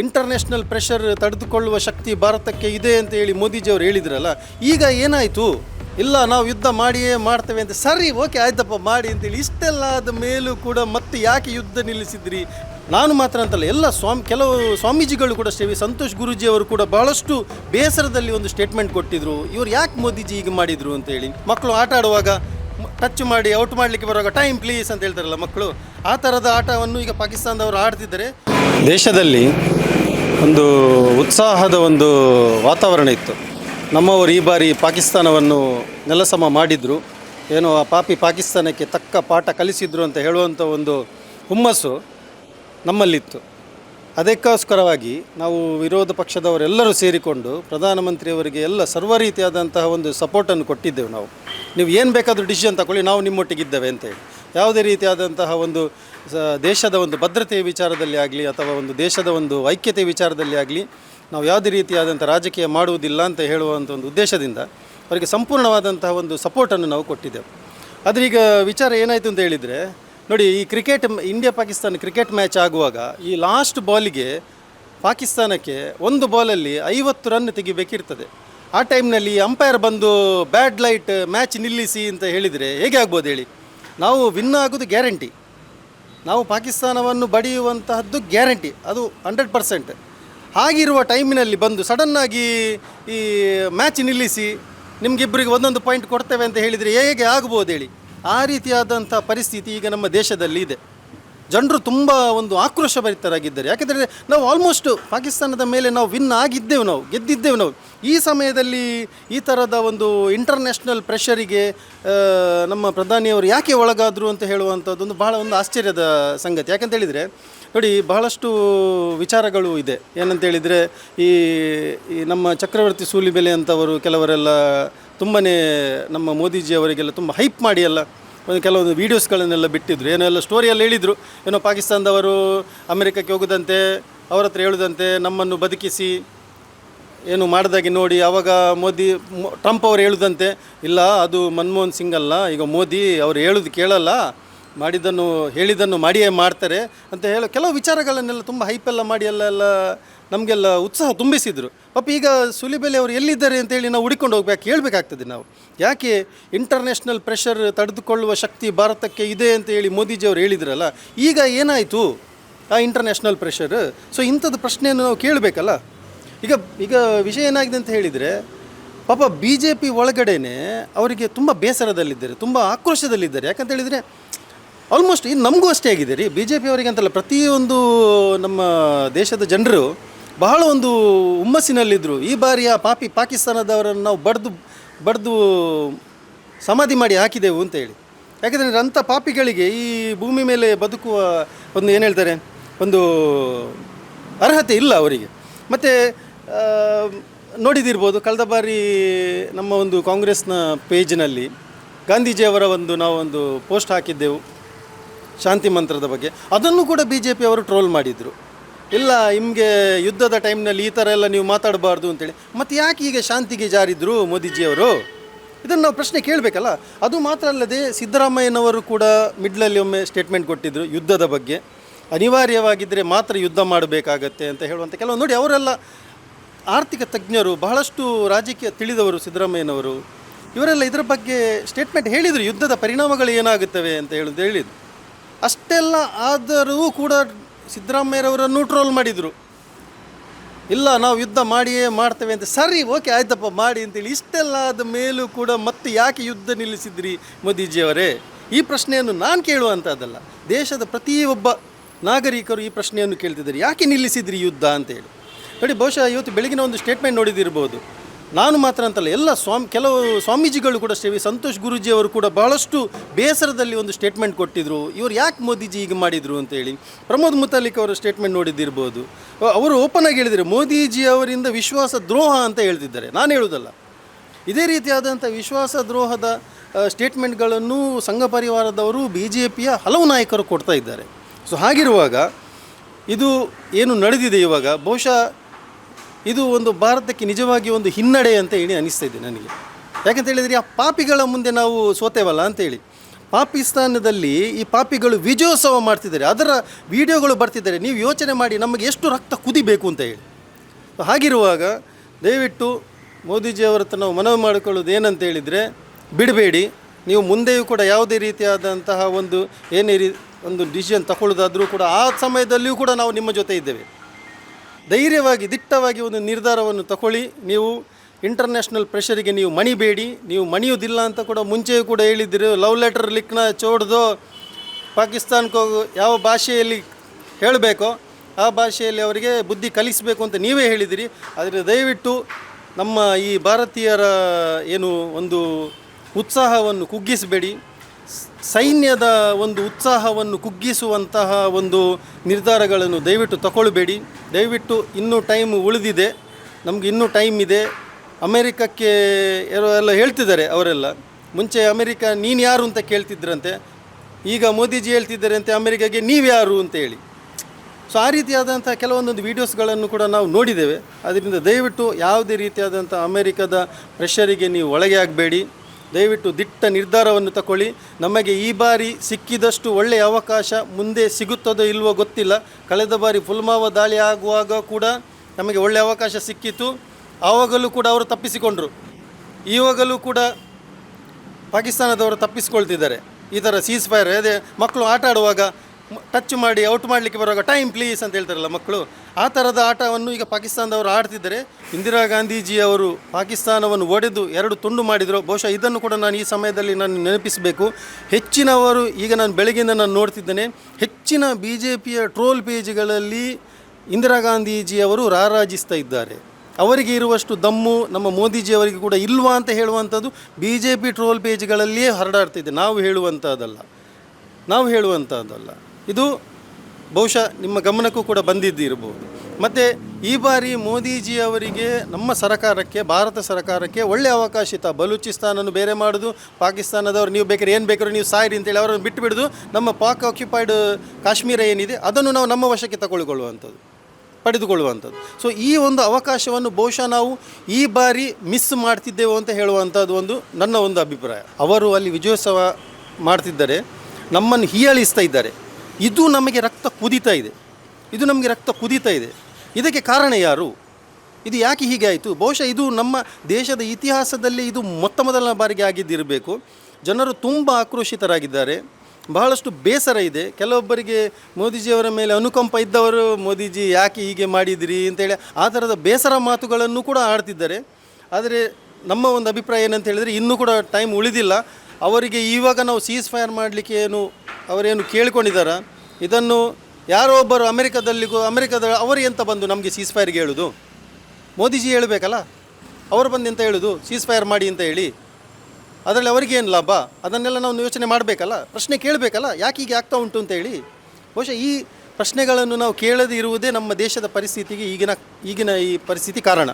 International pressure ತಡೆದುಕೊಳ್ಳುವ ಶಕ್ತಿ ಭಾರತಕ್ಕೆ ಇದೆ ಅಂತ ಹೇಳಿ ಮೋದಿಜಿಯವರು ಹೇಳಿದ್ರಲ್ಲ, ಈಗ ಏನಾಯಿತು? ಇಲ್ಲ, ನಾವು ಯುದ್ಧ ಮಾಡಿಯೇ ಮಾಡ್ತೇವೆ ಅಂತ. ಸರಿ, ಓಕೆ, ಆಯ್ತಪ್ಪ, ಮಾಡಿ ಅಂತೇಳಿ ಇಷ್ಟೆಲ್ಲ ಆದ ಮೇಲೂ ಕೂಡ ಮತ್ತೆ ಯಾಕೆ ಯುದ್ಧ ನಿಲ್ಲಿಸಿದ್ರಿ? ನಾನು ಮಾತ್ರ ಅಂತಲ್ಲ, ಎಲ್ಲ ಸ್ವಾಮಿ, ಕೆಲವು ಸ್ವಾಮೀಜಿಗಳು ಕೂಡ ಸೇವೆ ಸಂತೋಷ್ ಗುರುಜಿ ಅವರು ಕೂಡ ಬಹಳಷ್ಟು ಬೇಸರದಲ್ಲಿ ಒಂದು ಸ್ಟೇಟ್ಮೆಂಟ್ ಕೊಟ್ಟಿದ್ರು. ಇವರು ಯಾಕೆ ಮೋದಿಜಿ ಈಗ ಮಾಡಿದ್ರು ಅಂತೇಳಿ ಮಕ್ಕಳು ಆಟ ಆಡುವಾಗ, ಟಚ್ ಮಾಡಿ, ಔಟ್ ಮಾಡಲಿಕ್ಕೆ ಬರುವಾಗ ಟೈಮ್ ಪ್ಲೀಸ್ ಅಂತ ಹೇಳ್ತಾರಲ್ಲ ಮಕ್ಕಳು. ಆ ಥರದ ಆಟವನ್ನು ಈಗ ಪಾಕಿಸ್ತಾನದವರು ಆಡ್ತಿದ್ದಾರೆ. ದೇಶದಲ್ಲಿ ಒಂದು ಉತ್ಸಾಹದ ಒಂದು ವಾತಾವರಣ ಇತ್ತು. ನಮ್ಮವರು ಈ ಬಾರಿ ಪಾಕಿಸ್ತಾನವನ್ನು ನೆಲಸಮ ಮಾಡಿದರು. ಏನೋ ಆ ಪಾಪಿ ಪಾಕಿಸ್ತಾನಕ್ಕೆ ತಕ್ಕ ಪಾಠ ಕಲಿಸಿದ್ರು ಅಂತ ಹೇಳುವಂಥ ಒಂದು ಹುಮ್ಮಸ್ಸು ನಮ್ಮಲ್ಲಿತ್ತು. ಅದಕ್ಕೋಸ್ಕರವಾಗಿ ನಾವು ವಿರೋಧ ಪಕ್ಷದವರೆಲ್ಲರೂ ಸೇರಿಕೊಂಡು ಪ್ರಧಾನಮಂತ್ರಿಯವರಿಗೆ ಎಲ್ಲ ಸರ್ವ ರೀತಿಯಾದಂತಹ ಒಂದು ಸಪೋರ್ಟನ್ನು ಕೊಟ್ಟಿದ್ದೆವು ನಾವು. ನೀವು ಏನು ಬೇಕಾದರೂ ಡಿಸಿಷನ್ ತಗೊಳ್ಳಿ, ನಾವು ನಿಮ್ಮೊಟ್ಟಿಗಿದ್ದೇವೆ ಅಂತೇಳಿ ಯಾವುದೇ ರೀತಿಯಾದಂತಹ ಒಂದು ದೇಶದ ಒಂದು ಭದ್ರತೆಯ ವಿಚಾರದಲ್ಲಿ ಆಗಲಿ ಅಥವಾ ಒಂದು ದೇಶದ ಒಂದು ಐಕ್ಯತೆ ವಿಚಾರದಲ್ಲಿ ಆಗಲಿ ನಾವು ಯಾವುದೇ ರೀತಿಯಾದಂಥ ರಾಜಕೀಯ ಮಾಡುವುದಿಲ್ಲ ಅಂತ ಹೇಳುವಂಥ ಒಂದು ಉದ್ದೇಶದಿಂದ ಅವರಿಗೆ ಸಂಪೂರ್ಣವಾದಂತಹ ಒಂದು ಸಪೋರ್ಟನ್ನು ನಾವು ಕೊಟ್ಟಿದ್ದೆವು. ಆದರೆ ಈಗ ವಿಚಾರ ಏನಾಯಿತು ಅಂತ ಹೇಳಿದರೆ, ನೋಡಿ ಈ cricket India Pakistan cricket match ಆಗುವಾಗ ಈ ಲಾಸ್ಟ್ ಬಾಲಿಗೆ ಪಾಕಿಸ್ತಾನಕ್ಕೆ ಒಂದು ಬಾಲಲ್ಲಿ ಐವತ್ತು ರನ್ ತೆಗಿಬೇಕಿರ್ತದೆ. ಆ ಟೈಮ್ನಲ್ಲಿ ಅಂಪೈರ್ ಬಂದು ಬ್ಯಾಡ್ ಲೈಟ್ ಮ್ಯಾಚ್ ನಿಲ್ಲಿಸಿ ಅಂತ ಹೇಳಿದರೆ ಹೇಗೆ ಆಗ್ಬೋದು ಹೇಳಿ? ನಾವು ವಿನ್ ಆಗೋದು ಗ್ಯಾರಂಟಿ. ನಾವು ಪಾಕಿಸ್ತಾನವನ್ನು ಬಡಿಯುವಂತಹದ್ದು ಗ್ಯಾರಂಟಿ. ಅದು ಹಂಡ್ರೆಡ್ ಪರ್ಸೆಂಟ್. ಹಾಗಿರುವ ಟೈಮಿನಲ್ಲಿ ಬಂದು ಸಡನ್ನಾಗಿ ಈ ಮ್ಯಾಚ್ ನಿಲ್ಲಿಸಿ ನಿಮಗಿಬ್ಬರಿಗೆ ಒಂದೊಂದು ಪಾಯಿಂಟ್ ಕೊಡ್ತೇವೆ ಅಂತ ಹೇಳಿದರೆ ಹೇಗೆ ಆಗ್ಬೋದು ಹೇಳಿ? ಆ ರೀತಿಯಾದಂಥ ಪರಿಸ್ಥಿತಿ ಈಗ ನಮ್ಮ ದೇಶದಲ್ಲಿ ಇದೆ. ಜನರು ತುಂಬ ಒಂದು ಆಕ್ರೋಶಭರಿತರಾಗಿದ್ದಾರೆ ಯಾಕೆಂದರೆ ನಾವು ಆಲ್ಮೋಸ್ಟ್ ಪಾಕಿಸ್ತಾನದ ಮೇಲೆ ನಾವು ವಿನ್ ಆಗಿದ್ದೆವು ನಾವು, ಗೆದ್ದಿದ್ದೆವು ನಾವು. ಈ ಸಮಯದಲ್ಲಿ ಈ ಥರದ ಒಂದು ಇಂಟರ್ನ್ಯಾಷನಲ್ ಪ್ರೆಷರಿಗೆ ನಮ್ಮ ಪ್ರಧಾನಿಯವರು ಯಾಕೆ ಒಳಗಾದರು ಅಂತ ಹೇಳುವಂಥದ್ದೊಂದು ಬಹಳ ಒಂದು ಆಶ್ಚರ್ಯದ ಸಂಗತಿ. ಯಾಕಂತ ಹೇಳಿದರೆ, ನೋಡಿ ಬಹಳಷ್ಟು ವಿಚಾರಗಳು ಇದೆ. ಏನಂತ ಹೇಳಿದರೆ, ಈ ಈ ನಮ್ಮ ಚಕ್ರವರ್ತಿ ಸೂಲಿಬೆಲೆ ಅಂತವರು ಕೆಲವರೆಲ್ಲ ತುಂಬಾ ನಮ್ಮ ಮೋದಿಜಿ ಅವರಿಗೆಲ್ಲ ತುಂಬ ಹೈಪ್ ಮಾಡಿ ಎಲ್ಲ ಒಂದು ಕೆಲವೊಂದು ವೀಡಿಯೋಸ್ಗಳನ್ನೆಲ್ಲ ಬಿಟ್ಟಿದ್ರು. ಏನೋ ಎಲ್ಲ ಸ್ಟೋರಿಯಲ್ಲಿ ಹೇಳಿದರು. ಏನೋ ಪಾಕಿಸ್ತಾನದವರು ಅಮೆರಿಕಕ್ಕೆ ಹೋಗದಂತೆ, ಅವರ ಹತ್ರ ಹೇಳುದಂತೆ, ನಮ್ಮನ್ನು ಬದುಕಿಸಿ, ಏನು ಮಾಡಿದಾಗೆ ನೋಡಿ ಆವಾಗ ಮೋದಿ ಟ್ರಂಪ್ ಅವರು ಹೇಳುದಂತೆ, ಇಲ್ಲ, ಅದು ಮನಮೋಹನ್ ಸಿಂಗ್ ಅಲ್ಲ, ಈಗ ಮೋದಿ ಅವರು ಹೇಳೋದು ಕೇಳಲ್ಲ. ಮಾಡಿದ್ದನ್ನು, ಹೇಳಿದ್ದನ್ನು ಮಾಡಿಯೇ ಮಾಡ್ತಾರೆ ಅಂತ ಹೇಳೋ ಕೆಲವು ವಿಚಾರಗಳನ್ನೆಲ್ಲ ತುಂಬ ಹೈಪೆಲ್ಲ ಮಾಡಿ ಎಲ್ಲ ಎಲ್ಲ ನಮಗೆಲ್ಲ ಉತ್ಸಾಹ ತುಂಬಿಸಿದರು. ಪಾಪ ಈಗ ಸುಲಿಬೆಲೆ ಅವರು ಎಲ್ಲಿದ್ದಾರೆ ಅಂತೇಳಿ ನಾವು ಹುಡುಕೊಂಡು ಹೋಗ್ಬೇಕು, ಹೇಳಬೇಕಾಗ್ತದೆ ನಾವು. ಯಾಕೆ ಇಂಟರ್ನ್ಯಾಷನಲ್ ಪ್ರೆಷರ್ ತಡೆದುಕೊಳ್ಳುವ ಶಕ್ತಿ ಭಾರತಕ್ಕೆ ಇದೆ ಅಂತ ಹೇಳಿ ಮೋದಿಜಿಯವರು ಹೇಳಿದ್ರಲ್ಲ, ಈಗ ಏನಾಯಿತು ಆ ಇಂಟರ್ನ್ಯಾಷನಲ್ ಪ್ರೆಷರ್ ಸೊ ಇಂಥದ್ದು ಪ್ರಶ್ನೆಯನ್ನು ನಾವು ಕೇಳಬೇಕಲ್ಲ. ಈಗ ಈಗ ವಿಷಯ ಏನಾಗಿದೆ ಅಂತ ಹೇಳಿದರೆ, ಪಾಪ ಬಿ ಜೆ ಪಿ ಒಳಗಡೆನೆ ಅವರಿಗೆ ತುಂಬ ಬೇಸರದಲ್ಲಿದ್ದಾರೆ, ತುಂಬ ಆಕ್ರೋಶದಲ್ಲಿದ್ದಾರೆ. ಯಾಕಂತ ಹೇಳಿದರೆ ಆಲ್ಮೋಸ್ಟ್ ಇದು ನಮಗೂ ಅಷ್ಟೇ ಆಗಿದೆ ರೀ. ಬಿ ಜೆ ಪಿ ಅವರಿಗೆ ಅಂತಲ್ಲ ಪ್ರತಿಯೊಂದು ನಮ್ಮ ದೇಶದ ಜನರು ಬಹಳ ಒಂದು ಹುಮ್ಮಸ್ಸಿನಲ್ಲಿದ್ದರು ಈ ಬಾರಿ ಆ ಪಾಪಿ ಪಾಕಿಸ್ತಾನದವರನ್ನು ನಾವು ಬಡ್ದು ಬಡ್ದು ಸಮಾಧಿ ಮಾಡಿ ಹಾಕಿದೆವು ಅಂತ ಹೇಳಿ. ಯಾಕೆಂದರೆ ಅಂಥ ಪಾಪಿಗಳಿಗೆ ಈ ಭೂಮಿ ಮೇಲೆ ಬದುಕುವ ಒಂದು ಏನು ಹೇಳ್ತಾರೆ, ಒಂದು ಅರ್ಹತೆ ಇಲ್ಲ ಅವರಿಗೆ. ಮತ್ತು ನೋಡಿದಿರ್ಬೋದು, ಕಳೆದ ಬಾರಿ ನಮ್ಮ ಒಂದು ಕಾಂಗ್ರೆಸ್ನ ಪೇಜ್ನಲ್ಲಿ ಗಾಂಧೀಜಿಯವರ ಒಂದು ನಾವು ಒಂದು ಪೋಸ್ಟ್ ಹಾಕಿದ್ದೆವು. ಶಾಂತಿ ಮಂತ್ರದ ಬಗ್ಗೆ. ಅದನ್ನು ಕೂಡ ಬಿ ಜೆ ಪಿಯವರು ಟ್ರೋಲ್ ಮಾಡಿದರು. ಇಲ್ಲ ನಿಮಗೆ ಯುದ್ಧದ ಟೈಮ್ನಲ್ಲಿ ಈ ಥರ ಎಲ್ಲ ನೀವು ಮಾತಾಡಬಾರ್ದು ಅಂತೇಳಿ. ಮತ್ತು ಯಾಕೆ ಈಗ ಶಾಂತಿಗೆ ಜಾರಿದ್ರು ಮೋದಿಜಿಯವರು ಇದನ್ನು ನಾವು ಪ್ರಶ್ನೆ ಕೇಳಬೇಕಲ್ಲ. ಅದು ಮಾತ್ರ ಅಲ್ಲದೆ ಸಿದ್ದರಾಮಯ್ಯನವರು ಕೂಡ ಮಿಡ್ಲಲ್ಲಿ ಒಮ್ಮೆ ಸ್ಟೇಟ್ಮೆಂಟ್ ಕೊಟ್ಟಿದ್ದರು ಯುದ್ಧದ ಬಗ್ಗೆ. ಅನಿವಾರ್ಯವಾಗಿದ್ದರೆ ಮಾತ್ರ ಯುದ್ಧ ಮಾಡಬೇಕಾಗತ್ತೆ ಅಂತ ಹೇಳುವಂಥ ಕೆಲವು ನೋಡಿ ಅವರೆಲ್ಲ ಆರ್ಥಿಕ ತಜ್ಞರು, ಬಹಳಷ್ಟು ರಾಜಕೀಯ ತಿಳಿದವರು ಸಿದ್ದರಾಮಯ್ಯನವರು. ಇವರೆಲ್ಲ ಇದರ ಬಗ್ಗೆ ಸ್ಟೇಟ್ಮೆಂಟ್ ಹೇಳಿದರು. ಯುದ್ಧದ ಪರಿಣಾಮಗಳು ಏನಾಗುತ್ತವೆ ಅಂತ ಹೇಳೋದು ಹೇಳಿದರು. ಅಷ್ಟೆಲ್ಲ ಆದರೂ ಕೂಡ ಸಿದ್ದರಾಮಯ್ಯರವರನ್ನು ಟ್ರೋಲ್ ಮಾಡಿದರು. ಇಲ್ಲ, ನಾವು ಯುದ್ಧ ಮಾಡಿಯೇ ಮಾಡ್ತೇವೆ ಅಂತ. ಸರಿ, ಓಕೆ, ಆಯ್ತಪ್ಪ, ಮಾಡಿ ಅಂತೇಳಿ. ಇಷ್ಟೆಲ್ಲ ಆದ ಮೇಲೂ ಕೂಡ ಮತ್ತೆ ಯಾಕೆ ಯುದ್ಧ ನಿಲ್ಲಿಸಿದ್ರಿ ಮೋದಿಜಿಯವರೇ? ಈ ಪ್ರಶ್ನೆಯನ್ನು ನಾನು ಕೇಳುವಂಥದ್ದಲ್ಲ ದೇಶದ ಪ್ರತಿಯೊಬ್ಬ ನಾಗರಿಕರು ಈ ಪ್ರಶ್ನೆಯನ್ನು ಕೇಳ್ತಿದ್ದಾರೆ. ಯಾಕೆ ನಿಲ್ಲಿಸಿದ್ರಿ ಯುದ್ಧ ಅಂತೇಳಿ. ನೋಡಿ, ಬಹುಶಃ ಇವತ್ತು ಬೆಳಗಿನ ಒಂದು ಸ್ಟೇಟ್ಮೆಂಟ್ ನೋಡಿದಿರ್ಬೋದು. ನಾನು ಮಾತ್ರ ಅಂತಲ್ಲ, ಎಲ್ಲ ಸ್ವಾಮಿ, ಕೆಲವು ಸ್ವಾಮೀಜಿಗಳು ಕೂಡ ಅಷ್ಟೇ ಸಂತೋಷ್ ಗುರೂಜಿ ಅವರು ಕೂಡ ಬಹಳಷ್ಟು ಬೇಸರದಲ್ಲಿ ಒಂದು ಸ್ಟೇಟ್ಮೆಂಟ್ ಕೊಟ್ಟಿದ್ರು. ಇವರು ಯಾಕೆ ಮೋದಿಜಿ ಈಗ ಮಾಡಿದರು ಅಂತೇಳಿ. ಪ್ರಮೋದ್ ಮುತಾಲಿಕ್ ಅವರ ಸ್ಟೇಟ್ಮೆಂಟ್ ನೋಡಿದ್ದಿರ್ಬೋದು. ಅವರು ಓಪನ್ ಆಗಿ ಹೇಳಿದರು, ಮೋದಿಜಿ ಅವರಿಂದ ವಿಶ್ವಾಸ ದ್ರೋಹ ಅಂತ ಹೇಳ್ತಿದ್ದಾರೆ. ನಾನು ಹೇಳುವುದಲ್ಲ ಇದೇ ರೀತಿಯಾದಂಥ ವಿಶ್ವಾಸ ದ್ರೋಹದ ಸ್ಟೇಟ್ಮೆಂಟ್ಗಳನ್ನು ಸಂಘ ಪರಿವಾರದವರು ಬಿ ಜೆ ಪಿಯ ಹಲವು ನಾಯಕರು ಕೊಡ್ತಾ ಇದ್ದಾರೆ. ಸೊ ಹಾಗಿರುವಾಗ, ಇದು ಏನು ನಡೆದಿದೆ ಇವಾಗ? ಬಹುಶಃ ಇದು ಒಂದು ಭಾರತಕ್ಕೆ ನಿಜವಾಗಿ ಒಂದು ಹಿನ್ನಡೆ ಅಂತ ಹೇಳಿ ಅನಿಸ್ತಾ ಇದೆ ನನಗೆ. ಯಾಕಂತ ಹೇಳಿದರೆ ಆ ಪಾಪಿಗಳ ಮುಂದೆ ನಾವು ಸೋತೇವಲ್ಲ ಅಂತೇಳಿ ಪಾಕಿಸ್ತಾನದಲ್ಲಿ ಈ ಪಾಪಿಗಳು ವಿಜಯೋತ್ಸವ ಮಾಡ್ತಿದ್ದಾರೆ. ಅದರ ವಿಡಿಯೋಗಳು ಬರ್ತಿದ್ದಾರೆ. ನೀವು ಯೋಚನೆ ಮಾಡಿ ನಮಗೆ ಎಷ್ಟು ರಕ್ತ ಕುದಿಬೇಕು ಅಂತ ಹೇಳಿ. ಹಾಗಿರುವಾಗ ದಯವಿಟ್ಟು ಮೋದಿಜಿಯವರ ಹತ್ರ ನಾವು ಮನವಿ ಮಾಡಿಕೊಳ್ಳೋದು ಏನಂತ ಹೇಳಿದರೆ, ಬಿಡಬೇಡಿ. ನೀವು ಮುಂದೆಯೂ ಕೂಡ ಯಾವುದೇ ರೀತಿಯಾದಂತಹ ಒಂದು ಏನೇ ರೀ, ಒಂದು ಡಿಸಿಷನ್ ತಗೊಳ್ಳೋದಾದರೂ ಕೂಡ ಆ ಸಮಯದಲ್ಲಿಯೂ ಕೂಡ ನಾವು ನಿಮ್ಮ ಜೊತೆ ಇದ್ದೇವೆ. ಧೈರ್ಯವಾಗಿ, ದಿಟ್ಟವಾಗಿ ಒಂದು ನಿರ್ಧಾರವನ್ನು ತಗೊಳ್ಳಿ. ನೀವು ಇಂಟರ್ನ್ಯಾಷನಲ್ ಪ್ರೆಷರಿಗೆ ನೀವು ಮಣಿಬೇಡಿ. ನೀವು ಮಣಿಯೋದಿಲ್ಲ ಅಂತ ಕೂಡ ಮುಂಚೆಯೂ ಕೂಡ ಹೇಳಿದ್ದೀರಿ. ಲವ್ ಲೆಟರ್ ಲಿಕ್ನ ಚೋಡ್ದು ಪಾಕಿಸ್ತಾನಕ್ಕೆ ಯಾವ ಭಾಷೆಯಲ್ಲಿ ಹೇಳಬೇಕೋ ಆ ಭಾಷೆಯಲ್ಲಿ ಅವರಿಗೆ ಬುದ್ಧಿ ಕಲಿಸಬೇಕು ಅಂತ ನೀವೇ ಹೇಳಿದಿರಿ. ಆದರೆ ದಯವಿಟ್ಟು ನಮ್ಮ ಈ ಭಾರತೀಯರ ಏನು ಒಂದು ಉತ್ಸಾಹವನ್ನು ಕುಗ್ಗಿಸಬೇಡಿ. ಸೈನ್ಯದ ಒಂದು ಉತ್ಸಾಹವನ್ನು ಕುಗ್ಗಿಸುವಂತಹ ಒಂದು ನಿರ್ಧಾರಗಳನ್ನು ದಯವಿಟ್ಟು ತಗೊಳ್ಬೇಡಿ. ದಯವಿಟ್ಟು ಇನ್ನೂ ಟೈಮ್ ಉಳಿದಿದೆ. ನಮ್ಗೆ ಇನ್ನೂ ಟೈಮ್ ಇದೆ. ಅಮೇರಿಕಕ್ಕೆ ಎಲ್ಲ ಹೇಳ್ತಿದ್ದಾರೆ ಅವರೆಲ್ಲ. ಮುಂಚೆ ಅಮೇರಿಕ ನೀನು ಯಾರು ಅಂತ ಕೇಳ್ತಿದ್ರಂತೆ. ಈಗ ಮೋದಿಜಿ ಹೇಳ್ತಿದ್ದಾರೆ ಅಂತೆ ಅಮೇರಿಕಾಗೆ ನೀವು ಯಾರು ಅಂತ ಹೇಳಿ. ಸೊ ಆ ರೀತಿಯಾದಂಥ ಕೆಲವೊಂದೊಂದು ವೀಡಿಯೋಸ್ಗಳನ್ನು ಕೂಡ ನಾವು ನೋಡಿದ್ದೇವೆ. ಅದರಿಂದ ದಯವಿಟ್ಟು ಯಾವುದೇ ರೀತಿಯಾದಂಥ ಅಮೆರಿಕದ ಪ್ರೆಷರಿಗೆ ನೀವು ಒಳಗೆ ಆಗಬೇಡಿ. ದಯವಿಟ್ಟು ದಿಟ್ಟ ನಿರ್ಧಾರವನ್ನು ತಗೊಳ್ಳಿ ನಮಗೆ ಈ ಬಾರಿ ಸಿಕ್ಕಿದಷ್ಟು ಒಳ್ಳೆಯ ಅವಕಾಶ ಮುಂದೆ ಸಿಗುತ್ತದೋ ಇಲ್ವೋ ಗೊತ್ತಿಲ್ಲ. ಕಳೆದ ಬಾರಿ ಪುಲ್ವಾಮ ದಾಳಿ ಆಗುವಾಗ ಕೂಡ ನಮಗೆ ಒಳ್ಳೆಯ ಅವಕಾಶ ಸಿಕ್ಕಿತು. ಆವಾಗಲೂ ಕೂಡ ಅವರು ತಪ್ಪಿಸಿಕೊಂಡರು. ಈವಾಗಲೂ ಕೂಡ ಪಾಕಿಸ್ತಾನದವರು ತಪ್ಪಿಸಿಕೊಳ್ತಿದ್ದಾರೆ. ಈ ಥರ ಸೀಸ್ ಫೈರ್ ಅದೇ ಮಕ್ಕಳು ಆಟ ಆಡುವಾಗ ಟಚ್ ಮಾಡಿ, ಔಟ್ ಮಾಡಲಿಕ್ಕೆ ಬರುವಾಗ ಟೈಮ್ ಪ್ಲೀಸ್ ಅಂತ ಹೇಳ್ತಾರಲ್ಲ ಮಕ್ಕಳು. ಆ ಥರದ ಆಟವನ್ನು ಈಗ ಪಾಕಿಸ್ತಾನದವರು ಆಡ್ತಿದ್ದಾರೆ. ಇಂದಿರಾ ಗಾಂಧೀಜಿ ಅವರು ಪಾಕಿಸ್ತಾನವನ್ನು ಒಡೆದು ಎರಡು ತುಂಡು ಮಾಡಿದರು. ಬಹುಶಃ ಇದನ್ನು ಕೂಡ ನಾನು ಈ ಸಮಯದಲ್ಲಿ ನಾನು ನೆನಪಿಸಬೇಕು. ಹೆಚ್ಚಿನವರು, ಈಗ ನಾನು ಬೆಳಗಿಂದ ನಾನು ನೋಡ್ತಿದ್ದೇನೆ, ಹೆಚ್ಚಿನ ಬಿ ಜೆ ಪಿಯ ಟ್ರೋಲ್ ಪೇಜ್ಗಳಲ್ಲಿ ಇಂದಿರಾ ಗಾಂಧೀಜಿಯವರು ರಾರಾಜಿಸ್ತಾ ಇದ್ದಾರೆ. ಅವರಿಗೆ ಇರುವಷ್ಟು ದಮ್ಮು ನಮ್ಮ ಮೋದಿಜಿಯವರಿಗೆ ಕೂಡ ಇಲ್ವಾ ಅಂತ ಹೇಳುವಂಥದ್ದು ಬಿ ಜೆ ಪಿ ಟ್ರೋಲ್ ಪೇಜ್ಗಳಲ್ಲಿಯೇ ಹರಡಾಡ್ತಿದೆ. ನಾವು ಹೇಳುವಂಥದ್ದಲ್ಲ. ನಾವು ಹೇಳುವಂಥದ್ದಲ್ಲ. ಇದು ಬಹುಶಃ ನಿಮ್ಮ ಗಮನಕ್ಕೂ ಕೂಡ ಬಂದಿದ್ದಿರಬಹುದು. ಮತ್ತು ಈ ಬಾರಿ ಮೋದಿಜಿಯವರಿಗೆ ನಮ್ಮ ಸರ್ಕಾರಕ್ಕೆ, ಭಾರತ ಸರ್ಕಾರಕ್ಕೆ ಒಳ್ಳೆಯ ಅವಕಾಶ ಇತ್ತು. ಬಲೂಚಿಸ್ತಾನನ್ನು ಬೇರೆ ಮಾಡೋದು, ಪಾಕಿಸ್ತಾನದವರು ನೀವು ಬೇಕಾದ್ರೆ ಏನು ಬೇಕಾದ್ರೂ ನೀವು ಸಾಯಿರಿ ಅಂತೇಳಿ ಅವರನ್ನು ಬಿಟ್ಟು ಬಿಡೋದು ನಮ್ಮ ಪಾಕ್ ಆಕ್ಯುಪೈಡ್ ಕಾಶ್ಮೀರ ಏನಿದೆ, ಅದನ್ನು ನಾವು ನಮ್ಮ ವಶಕ್ಕೆ ತಗೊಳ್ಕೊಳ್ಳುವಂಥದ್ದು, ಪಡೆದುಕೊಳ್ಳುವಂಥದ್ದು. ಸೊ ಈ ಒಂದು ಅವಕಾಶವನ್ನು ಬಹುಶಃ ನಾವು ಈ ಬಾರಿ ಮಿಸ್ ಮಾಡ್ತಿದ್ದೇವೆ ಅಂತ ಹೇಳುವಂಥದ್ದು ಒಂದು ನನ್ನ ಒಂದು ಅಭಿಪ್ರಾಯ. ಅವರು ಅಲ್ಲಿ ವಿಜಯೋತ್ಸವ ಮಾಡ್ತಿದ್ದರೆ, ನಮ್ಮನ್ನು ಹೀಯಾಳಿಸ್ತಾ ಇದ್ದಾರೆ. ಇದು ನಮಗೆ ರಕ್ತ ಕುದೀತಾ ಇದೆ. ಇದು ನಮಗೆ ರಕ್ತ ಕುದೀತಾ ಇದೆ. ಇದಕ್ಕೆ ಕಾರಣ ಯಾರು? ಇದು ಯಾಕೆ ಹೀಗೆ ಆಯಿತು? ಬಹುಶಃ ಇದು ನಮ್ಮ ದೇಶದ ಇತಿಹಾಸದಲ್ಲಿ ಇದು ಮೊತ್ತ ಮೊದಲನೇ ಬಾರಿಗೆ ಆಗಿದ್ದಿರಬೇಕು. ಜನರು ತುಂಬ ಆಕ್ರೋಶಿತರಾಗಿದ್ದಾರೆ. ಬಹಳಷ್ಟು ಬೇಸರ ಇದೆ. ಕೆಲವೊಬ್ಬರಿಗೆ ಮೋದಿಜಿಯವರ ಮೇಲೆ ಅನುಕಂಪ ಇದ್ದವರು, ಮೋದಿಜಿ ಯಾಕೆ ಹೀಗೆ ಮಾಡಿದಿರಿ ಅಂತೇಳಿ ಆ ಥರದ ಬೇಸರ ಮಾತುಗಳನ್ನು ಕೂಡ ಆಡ್ತಿದ್ದಾರೆ. ಆದರೆ ನಮ್ಮ ಒಂದು ಅಭಿಪ್ರಾಯ ಏನಂತ ಹೇಳಿದರೆ ಇನ್ನೂ ಕೂಡ ಟೈಮ್ ಉಳಿದಿಲ್ಲ. ಅವರಿಗೆ ಇವಾಗ ನಾವು ಸೀಸ್ ಫೈರ್ ಮಾಡಲಿಕ್ಕೆ ಏನು ಅವರೇನು ಕೇಳಿಕೊಂಡಿದ್ದಾರೆ? ಇದನ್ನು ಯಾರೋ ಒಬ್ಬರು ಅಮೆರಿಕದಲ್ಲಿಗೂ, ಅಮೆರಿಕದ ಅವರು ಎಂತ ಬಂದು ನಮಗೆ ಸೀಸ್ ಫೈರ್ಗೆ ಹೇಳೋದು? ಮೋದಿಜಿ ಹೇಳಬೇಕಲ್ಲ? ಅವರು ಬಂದು ಎಂತ ಹೇಳೋದು? ಸೀಸ್ ಫೈರ್ ಮಾಡಿ ಅಂತ ಹೇಳಿ. ಅದರಲ್ಲಿ ಅವರಿಗೆ ಏನು ಲಾಭ? ಅದನ್ನೆಲ್ಲ ನಾವು ಯೋಚನೆ ಮಾಡಬೇಕಲ್ಲ? ಪ್ರಶ್ನೆ ಕೇಳಬೇಕಲ್ಲ? ಯಾಕೆ ಹೀಗೆ ಆಗ್ತಾ ಉಂಟು ಅಂತ ಹೇಳಿ. ಬಹುಶಃ ಈ ಪ್ರಶ್ನೆಗಳನ್ನು ನಾವು ಕೇಳದೇ ಇರುವುದೇ ನಮ್ಮ ದೇಶದ ಪರಿಸ್ಥಿತಿಗೆ ಈಗಿನ ಈಗಿನ ಈ ಪರಿಸ್ಥಿತಿ ಕಾರಣ.